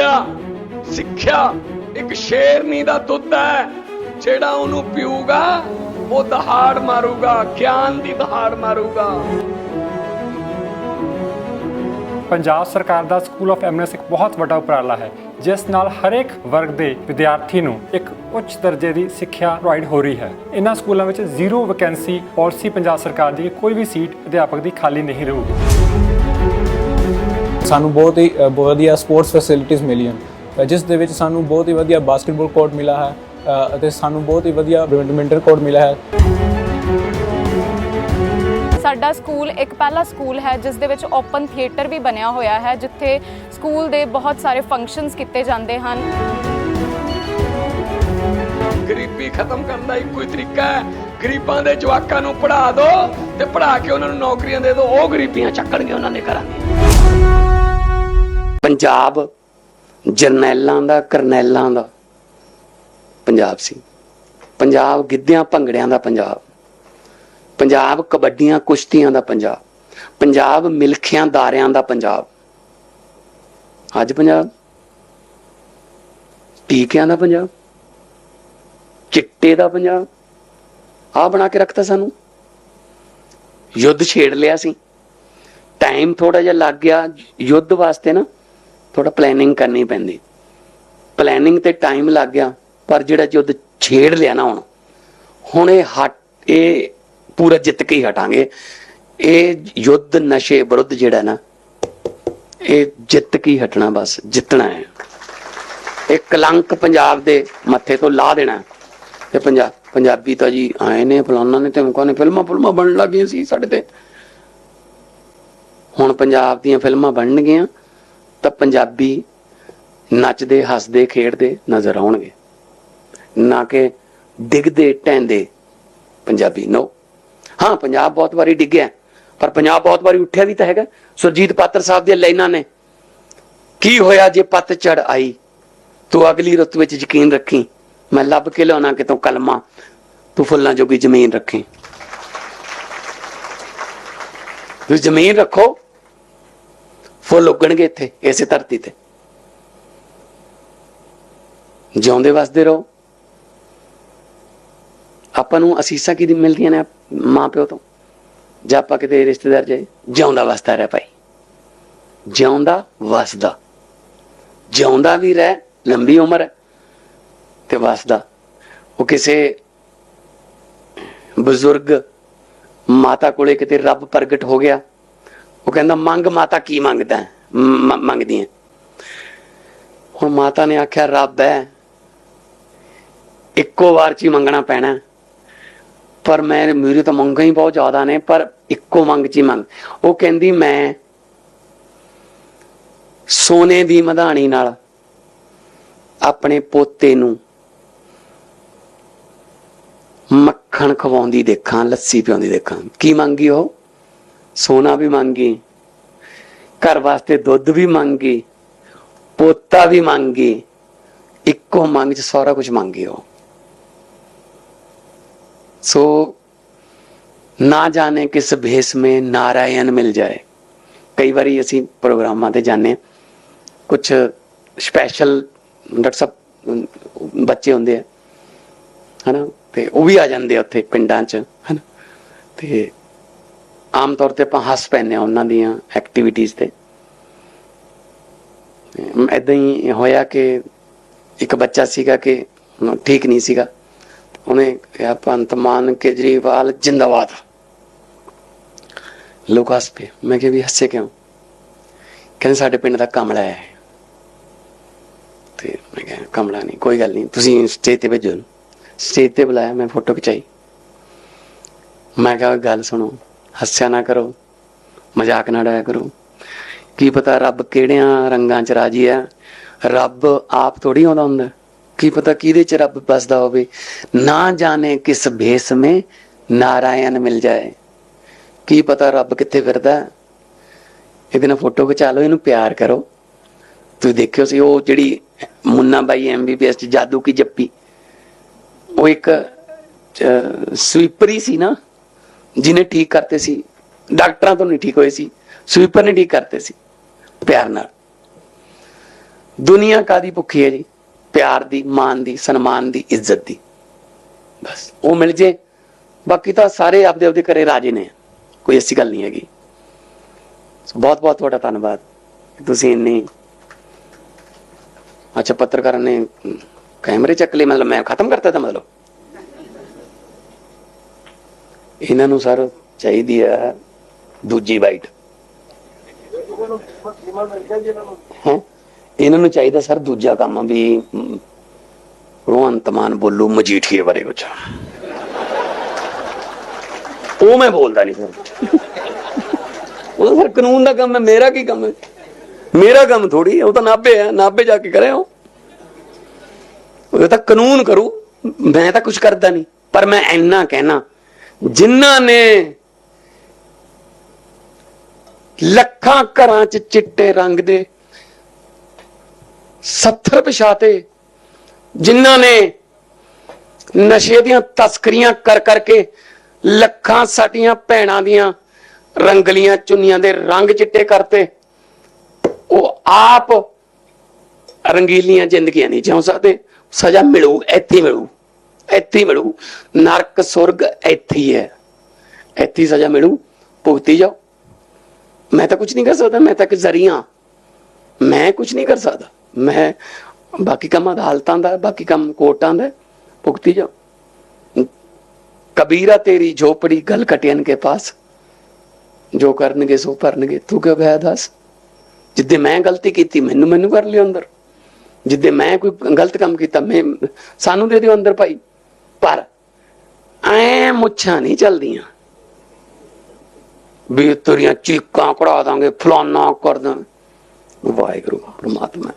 ਵਿਦਿਆ ਸਿੱਖਿਆ ਇੱਕ ਸ਼ੇਰਨੀ ਦਾ ਦੁੱਧ ਹੈ, ਜਿਹੜਾ ਉਹਨੂੰ ਪੀਊਗਾ, ਉਹ ਦਹਾੜ ਮਾਰੂਗਾ, ਗਿਆਨ ਦੀ ਦਹਾੜ ਮਾਰੂਗਾ। ਪੰਜਾਬ ਸਰਕਾਰ ਦਾ ਸਕੂਲ ਆਫ ਐਮਨੈਸ ਇੱਕ ਬਹੁਤ ਵੱਡਾ ਉਪਰਾਲਾ ਹੈ, ਜਿਸ ਨਾਲ ਹਰੇਕ ਵਰਗ ਦੇ ਵਿਦਿਆਰਥੀ ਨੂੰ ਇੱਕ ਉੱਚ ਦਰਜੇ ਦੀ ਸਿੱਖਿਆ ਪ੍ਰੋਵਾਈਡ ਹੋ ਰਹੀ ਹੈ। ਇਹਨਾਂ ਸਕੂਲਾਂ ਵਿੱਚ ਜ਼ੀਰੋ ਵੈਕੈਂਸੀ ਪਾਲਿਸੀ ਪੰਜਾਬ ਸਰਕਾਰ ਦੀ ਕੋਈ ਵੀ ਸੀਟ ਅਧਿਆਪਕ ਦੀ ਖਾਲੀ ਨਹੀਂ ਰਹੂਗੀ। ਸਾਨੂੰ ਬਹੁਤ ਹੀ ਵਧੀਆ ਸਪੋਰਟਸ ਫੈਸਿਲਿਟੀਆਂ ਮਿਲੀਆਂ। ਜਿਸ ਦੇ ਵਿੱਚ ਸਾਨੂੰ ਬਹੁਤ ਹੀ ਵਧੀਆ ਬਾਸਕਟਬਾਲ ਕੋਰਟ ਮਿਲਾ ਹੈ ਅਤੇ ਸਾਨੂੰ ਬਹੁਤ ਹੀ ਵਧੀਆ ਬੈਡਮਿੰਟਨ ਕੋਰਟ ਮਿਲਾ ਹੈ। ਸਾਡਾ ਸਕੂਲ ਇੱਕ ਪਹਿਲਾ ਸਕੂਲ ਹੈ ਜਿਸ ਦੇ ਵਿੱਚ ਓਪਨ ਥੀਏਟਰ ਵੀ ਬਣਿਆ ਹੋਇਆ ਹੈ ਜਿੱਥੇ ਸਕੂਲ ਦੇ ਬਹੁਤ ਸਾਰੇ ਫੰਕਸ਼ਨਸ ਕੀਤੇ ਜਾਂਦੇ ਹਨ। ਗਰੀਬੀ ਖਤਮ ਕਰਨ ਦਾ ਇੱਕੋ ਹੀ ਤਰੀਕਾ ਹੈ। ਗਰੀਬਾਂ ਦੇ ਜਵਾਕਾਂ ਨੂੰ ਪੜ੍ਹਾ ਦਿਓ ਤੇ ਪੜ੍ਹਾ ਕੇ ਉਹਨਾਂ ਨੂੰ ਨੌਕਰੀਆਂ ਦੇ ਦਿਓ। ਉਹ ਗਰੀਬੀਆਂ ਚੱਕਣਗੇ ਉਹਨਾਂ ਨੇ ਕਰਾਂਗੇ ਪੰਜਾਬ ਜਰਨੈਲਾਂ ਦਾ, ਕਰਨੈਲਾਂ ਦਾ ਪੰਜਾਬ ਸੀ। ਪੰਜਾਬ ਗਿੱਧਿਆਂ ਭੰਗੜਿਆਂ ਦਾ ਪੰਜਾਬ। ਪੰਜਾਬ ਕਬੱਡੀਆਂ ਕੁਸ਼ਤੀਆਂ ਦਾ ਪੰਜਾਬ। ਪੰਜਾਬ ਮਿਲਖਿਆਂ ਦਾਰਿਆਂ ਦਾ ਪੰਜਾਬ। ਅੱਜ ਪੰਜਾਬ ਟੀਕਿਆਂ ਦਾ ਪੰਜਾਬ। ਚਿੱਟੇ ਦਾ ਪੰਜਾਬ। ਆ ਬਣਾ ਕੇ ਰੱਖਤਾ ਸਾਨੂੰ। ਯੁੱਧ ਛੇੜ ਲਿਆ ਸੀ। ਟਾਈਮ ਥੋੜਾ ਜਿਹਾ ਲੱਗ ਗਿਆ। ਯੁੱਧ ਵਾਸਤੇ ਨਾ ਥੋੜਾ ਪਲੈਨਿੰਗ ਕਰਨੀ ਪੈਂਦੀ। ਪਲੈਨਿੰਗ ਤੇ ਟਾਈਮ ਲੱਗ ਗਿਆ, ਪਰ ਜਿਹੜਾ ਯੁੱਧ ਛੇੜ ਲਿਆ ਨਾ ਹੁਣ ਹੁਣ ਇਹ ਹਟ, ਇਹ ਪੂਰਾ ਜਿੱਤ ਕੇ ਹੀ ਹਟਾਂਗੇ। ਇਹ ਯੁੱਧ ਨਸ਼ੇ ਵਿਰੁੱਧ ਜਿਹੜਾ ਨਾ, ਇਹ ਜਿੱਤ ਕੇ ਹਟਣਾ ਬਸ, ਜਿੱਤਣਾ ਹੈ। ਇਹ ਕਲੰਕ ਪੰਜਾਬ ਦੇ ਮੱਥੇ ਤੋਂ ਲਾ ਦੇਣਾ। ਤੇ ਪੰਜਾਬ ਪੰਜਾਬੀ ਤਾਂ ਜੀ ਆਏ ਨੇ ਫਲਾਨਾ ਨੇ ਤੇ ਮੁਕਾ ਨੇ ਫਿਲਮਾਂ ਫਿਲਮਾਂ ਬਣਨ ਲੱਗੀਆਂ ਸੀ ਸਾਡੇ ਤੇ। ਹੁਣ ਪੰਜਾਬ ਦੀਆਂ ਫਿਲਮਾਂ ਬਣਨਗੀਆਂ। ਤਾਂ ਪੰਜਾਬੀ ਨੱਚਦੇ, ਹੱਸਦੇ, ਖੇਡਦੇ ਨਜ਼ਰ ਆਉਣਗੇ। ਨਾ ਕਿ ਡਿੱਗਦੇ ਟੈਂਦੇ ਪੰਜਾਬੀ। ਨੋ ਹਾਂ, ਪੰਜਾਬ ਬਹੁਤ ਵਾਰੀ ਡਿੱਗਿਆ ਪਰ ਪੰਜਾਬ ਬਹੁਤ ਵਾਰੀ ਉੱਠਿਆ ਵੀ ਤਾਂ ਹੈਗਾ। ਸੁਰਜੀਤ ਪਾਤਰ ਸਾਹਿਬ ਦੀਆਂ ਲਾਈਨਾਂ ਨੇ। ਕੀ ਹੋਇਆ ਜੇ ਪੱਤ ਚੜ ਆਈ? ਤੂੰ ਅਗਲੀ ਰੁੱਤ ਵਿੱਚ ਯਕੀਨ ਰੱਖੀ। ਮੈਂ ਲੱਭ ਕੇ ਲਿਆਉਣਾ ਕਿਤੋਂ ਕਲਮਾ। ਤੂੰ ਫੁੱਲਾਂ ਜੋਗੀ ਜ਼ਮੀਨ ਰੱਖੀ। ਤੁਸੀਂ ਜ਼ਮੀਨ ਰੱਖੋ। ਫੁੱਲ ਉੱਗਣਗੇ ਇੱਥੇ, ਇਸੇ ਧਰਤੀ ਤੇ। ਜਿਉਂਦੇ ਵਸਦੇ ਰਹੋ। ਆਪਾਂ ਨੂੰ ਅਸੀਸਾਂ ਕਿਹਦੀ ਮਿਲਦੀਆਂ ਨੇ ਮਾਂ ਪਿਓ ਤੋਂ? ਜਾਂ ਆਪਾਂ ਕਿਤੇ ਰਿਸ਼ਤੇਦਾਰ ਜਾਏ ਜਿਉਂਦਾ ਵਸਦਾ ਰਹਿ ਭਾਈ। ਜਿਉਂਦਾ ਵਸਦਾ। ਜਿਉਂਦਾ ਵੀ ਰਹਿ, ਲੰਬੀ ਉਮਰ ਤੇ ਵਸਦਾ। ਉਹ ਕਿਸੇ ਬਜ਼ੁਰਗ ਮਾਤਾ ਕੋਲੇ ਕਿਤੇ ਰੱਬ ਪ੍ਰਗਟ ਹੋ ਗਿਆ ਉਹ ਕਹਿੰਦਾ, ਮੰਗ ਮਾਤਾ ਕੀ ਮੰਗਦਾ ਮੰਗਦੀ ਹੈ। ਹੁਣ ਮਾਤਾ ਨੇ ਆਖਿਆ, ਰੱਬ ਹੈ, ਇੱਕੋ ਵਾਰ ਚ ਹੀ ਮੰਗਣਾ ਪੈਣਾ। ਪਰ ਮੈਂ, ਮੇਰੇ ਤਾਂ ਮੰਗਾਂ ਹੀ ਬਹੁਤ ਜ਼ਿਆਦਾ ਨੇ, ਪਰ ਇੱਕੋ ਮੰਗ ਚ ਹੀ ਮੰਗ ਉਹ ਕਹਿੰਦੀ, ਮੈਂ ਸੋਨੇ ਦੀ ਮਧਾਣੀ ਨਾਲ ਆਪਣੇ ਪੋਤੇ ਨੂੰ ਮੱਖਣ ਖਵਾਉਂਦੀ ਦੇਖਾਂ, ਲੱਸੀ ਪਿਆਉਂਦੀ ਦੇਖਾਂ। ਕੀ ਮੰਗੀ ਉਹ? ਸੋਨਾ ਵੀ ਮੰਗੀ, ਘਰ ਵਾਸਤੇ ਦੁੱਧ ਵੀ ਮੰਗੀ, ਪੋਤਾ ਵੀ ਮੰਗੀ, ਇੱਕੋ ਮੰਗ ਚ ਸਾਰਾ ਕੁਝ ਮੰਗੀ ਸੋ ਨਾ ਜਾਣੇ ਕਿਸ ਭੇਸ ਮੇ ਨਾਰਾਇਣ ਮਿਲ ਜਾਏ। ਕਈ ਵਾਰੀ ਅਸੀਂ ਪ੍ਰੋਗਰਾਮਾਂ ਤੇ ਜਾਂਦੇ ਕੁਝ ਸਪੈਸ਼ਲ ਡਾਕਟਰ ਸਾਹਿਬ ਬੱਚੇ ਹੁੰਦੇ ਆ, ਹਨਾ? ਤੇ ਉਹ ਵੀ ਆ ਜਾਂਦੇ ਆ ਉੱਥੇ ਪਿੰਡਾਂ 'ਚ, ਹਨਾ? ਤੇ ਆਮ ਤੌਰ ਤੇ ਆਪਾਂ ਹੱਸ ਪੈਂਦੇ ਆ ਉਹਨਾਂ ਦੀਆਂ ਐਕਟੀਵਿਟੀਜ਼ ਤੇ। ਐਦਾਂ ਹੀ ਹੋਇਆ ਕਿ ਇੱਕ ਬੱਚਾ ਸੀਗਾ ਕਿ ਠੀਕ ਨਹੀਂ ਸੀਗਾ। ਉਹਨੇ ਕਿਹਾ, ਭਗਵੰਤ ਮਾਨ ਕੇਜਰੀਵਾਲ ਜਿੰਦਾਬਾਦ। ਲੋਕ ਹੱਸ ਪਏ। ਮੈਂ ਕਿਹਾ, ਵੀ ਹੱਸੇ ਕਿਉਂ? ਕਹਿੰਦੇ, ਸਾਡੇ ਪਿੰਡ ਦਾ ਕਮਲਾ ਹੈ। ਤੇ ਮੈਂ ਕਿਹਾ, ਕਮਲਾ ਨਹੀਂ, ਕੋਈ ਗੱਲ ਨਹੀਂ। ਤੁਸੀਂ ਸਟੇਜ ਤੇ ਭੇਜੋ ਸਟੇਜ ਤੇ ਬੁਲਾਇਆ, ਮੈਂ ਫੋਟੋ ਖਿਚਾਈ। ਮੈਂ ਕਿਹਾ, ਗੱਲ ਸੁਣੋ। ਹੱਸਿਆ ਨਾ ਕਰੋ, ਮਜ਼ਾਕ ਨਾ ਡਾਇਆ ਕਰੋ। ਕੀ ਪਤਾ ਰੱਬ ਕਿਹੜਿਆਂ ਰੰਗਾਂ 'ਚ ਰਾਜੀ ਆ ਰੱਬ ਆਪ ਥੋੜੀ ਆਉਂਦਾ ਹੁੰਦਾ। ਕੀ ਪਤਾ ਕਿਹਦੇ 'ਚ ਰੱਬ ਬਸਦਾ ਹੋਵੇ? ਨਾ ਜਾਣੇ ਕਿਸ ਭੇਸ ਮੇ ਨਾਰਾਇਣ ਮਿਲ ਜਾਏ। ਕੀ ਪਤਾ ਰੱਬ ਕਿੱਥੇ ਫਿਰਦਾ ਹੈ। ਇਹਦੇ ਨਾਲ ਫੋਟੋ ਖਿਚਾ ਲਓ, ਇਹਨੂੰ ਪਿਆਰ ਕਰੋ। ਤੁਸੀਂ ਦੇਖਿਓ ਸੀ, ਉਹ ਜਿਹੜੀ ਮੁੰਨਾ ਬਾਈ ਐਮਬੀਬੀਐਸ ਚ ਜਾਦੂ ਕੀ ਜੱਪੀ। ਉਹ ਇੱਕ ਸਵੀਪਰ ਹੀ ਸੀ ਨਾ। ਜਿਹਨੇ ਠੀਕ ਕਰਤੇ ਸੀ, ਡਾਕਟਰਾਂ ਤੋਂ ਨਹੀਂ ਠੀਕ ਹੋਏ ਸੀ ਸਵੀਪਰ ਨੇ ਠੀਕ ਕਰਤੇ ਸੀ, ਪਿਆਰ ਨਾਲ। ਦੁਨੀਆ ਕਾਦੀ ਭੁੱਖੀ ਹੈ ਜੀ? ਪਿਆਰ ਦੀ ਮਾਨ ਦੀ, ਸਨਮਾਨ ਦੀ, ਇੱਜ਼ਤ ਦੀ। ਬਸ, ਉਹ ਮਿਲ ਜੇ। ਬਾਕੀ ਤਾਂ ਸਾਰੇ ਆਪਦੇ ਆਪਦੇ ਘਰੇ ਰਾਜੇ ਨੇ। ਕੋਈ ਐਸੀ ਗੱਲ ਨਹੀਂ ਹੈਗੀ। ਬਹੁਤ ਬਹੁਤ ਤੁਹਾਡਾ ਧੰਨਵਾਦ। ਤੁਸੀਂ ਇੰਨੀ ਅੱਛਾ ਪੱਤਰਕਾਰਾਂ ਨੇ ਕੈਮਰੇ ਚੱਕ ਲਏ, ਮਤਲਬ ਮੈਂ ਖਤਮ ਕਰਤਾ ਤਾਂ ਮਤਲਬ? ਇਹਨਾਂ ਨੂੰ ਸਰ ਚਾਹੀਦੀ ਹੈ ਦੂਜੀ ਬਾਈਟ। ਹੈਂ? ਇਹਨਾਂ ਨੂੰ ਚਾਹੀਦਾ ਸਰ ਦੂਜਾ ਕੰਮ ਵੀ ਅਮ, ਭਗਵੰਤ ਮਾਨ ਬੋਲੂ ਮਜੀਠੀਏ ਬਾਰੇ ਕੁਝ ਉਹ ਮੈਂ ਬੋਲਦਾ ਨਹੀਂ ਸਰ। ਉਹ ਤਾਂ ਸਰ ਕਾਨੂੰਨ ਦਾ ਕੰਮ ਹੈ ਮੇਰਾ ਕੀ ਕੰਮ ਹੈ? ਮੇਰਾ ਕੰਮ ਥੋੜੀ ਉਹ ਤਾਂ ਨਾਭੇ ਹੈ ਨਾਭੇ ਜਾ ਕੇ ਕਰਿਆ ਉਹ ਉਹ ਤਾਂ ਕਾਨੂੰਨ ਕਰੂ ਮੈਂ ਤਾਂ ਕੁਝ ਕਰਦਾ ਨਹੀਂ ਪਰ ਮੈਂ ਇੰਨਾ ਕਹਿਣਾ ਜਿਨ੍ਹਾਂ ਨੇ ਲੱਖਾਂ ਘਰਾਂ 'ਚ ਚਿੱਟੇ ਰੰਗ ਦੇ 70 ਪਿਛਾਤੇ ਜਿਨ੍ਹਾਂ ਨੇ ਨਸ਼ੇ ਦੀਆਂ ਤਸਕਰੀਆਂ ਕਰ ਕਰਕੇ ਲੱਖਾਂ ਸਾਡੀਆਂ ਭੈਣਾਂ ਦੀਆਂ ਰੰਗਲੀਆਂ ਚੁੰਨੀਆਂ ਦੇ ਰੰਗ ਚਿੱਟੇ ਕਰਤੇ, ਉਹ ਆਪ ਰੰਗੀਲੀਆਂ ਜ਼ਿੰਦਗੀਆਂ ਨਹੀਂ ਜਿਉਂ ਸਕਦੇ, ਸਜ਼ਾ ਮਿਲੂ, ਇੱਥੇ ਮਿਲੂ। ਇੱਥੇ ਹੀ ਮਿਲੂ, ਨਰਕ ਸੁਰਗ ਇੱਥੇ ਹੀ। ਹੈ ਇੱਥੇ ਸਜ਼ਾ ਮਿਲੂ, ਭੁਗਤੀ ਜਾਓ। ਮੈਂ ਤਾਂ ਕੁਝ ਨਹੀਂ ਕਰ ਸਕਦਾ, ਮੈਂ ਤਾਂ ਇੱਕ ਜ਼ਰੀਆ ਮੈਂ ਕੁਝ ਨਹੀਂ ਕਰ ਸਕਦਾ। ਮੈਂ ਬਾਕੀ ਕੰਮ ਅਦਾਲਤਾਂ ਦਾ, ਬਾਕੀ ਕੰਮ ਕੋਰਟਾਂ ਦਾ, ਭੁਗਤੀ ਜਾਓ। ਕਬੀਰਾ ਤੇਰੀ ਝੋਪੜੀ ਗਲ ਕਟਿਆਨ ਕੇ ਪਾਸ। ਜੋ ਕਰਨਗੇ ਸੋ ਭਰਨਗੇ, ਤੂੰ ਕਿਉਂ ਗਿਆ ਦੱਸ? ਜਿੱਦੇ ਮੈਂ ਗਲਤੀ ਕੀਤੀ, ਮੈਨੂੰ ਮੈਨੂੰ ਕਰ ਲਿਓ ਅੰਦਰ। ਜਿੱਦੇ ਮੈਂ ਕੋਈ ਗਲਤ ਕੰਮ ਕੀਤਾ, ਮੈਂ ਸਾਨੂੰ ਦੇ ਦਿਓ ਅੰਦਰ ਭਾਈ। ਪਰ ਐ ਮੁੱਛਾਂ ਨਹੀਂ ਚੱਲਦੀਆਂ ਵੀ ਤੇਰੀਆਂ ਚੀਕਾਂ ਕਢਾ ਦਾਂਗੇ ਫਲਾਨਾ ਕਰ ਦਾਂਗੇ ਵਾਹਿਗੁਰੂ ਪ੍ਰਮਾਤਮਾ